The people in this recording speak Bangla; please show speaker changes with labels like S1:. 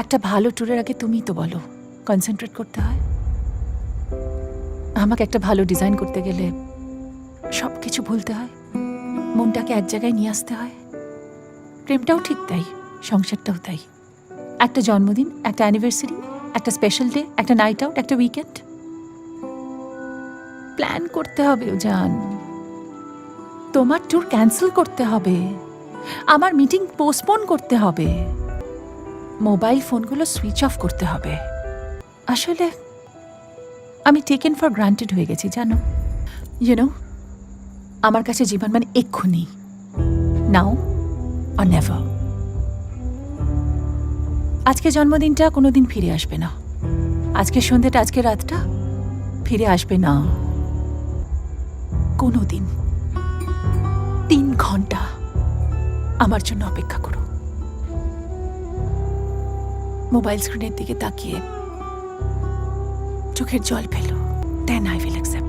S1: একটা ভালো ট্যুরের আগে তুমি তো বলো কনসেন্ট্রেট করতে হয়। আমাকে একটা ভালো ডিজাইন করতে গেলে সব কিছু ভুলতে হয়, মনটাকে এক জায়গায় নিয়ে আসতে হয়। প্রেমটাও ঠিক তাই, সংসারটাও তাই। একটা জন্মদিন, একটা অ্যানিভার্সারি একটা স্পেশাল ডে একটা নাইট আউট একটা উইকেন্ড প্ল্যান করতে হবে জান তোমার ট্যুর ক্যান্সেল করতে হবে। আমার মিটিং পোস্টপোন করতে হবে। মোবাইল ফোনগুলো সুইচ অফ করতে হবে। আসলে, আমি টেকেন ফর গ্রান্টেড হয়ে গেছি, জানো? ইউনো আমার কাছে জীবন মানে এক্ষুনি। নাও আর নেভার আজকে জন্মদিনটা কোনো দিন ফিরে আসবে না। আজকে সন্ধ্যেটা, আজকে রাতটা ফিরে আসবে না। কোনোদিন। তিন ঘণ্টা আমার জন্য অপেক্ষা করো। মোবাইল স্ক্রিনের দিকে তাকিয়ে চোখের জল ফেলো দেন আই উইল অ্যাকসেপ্ট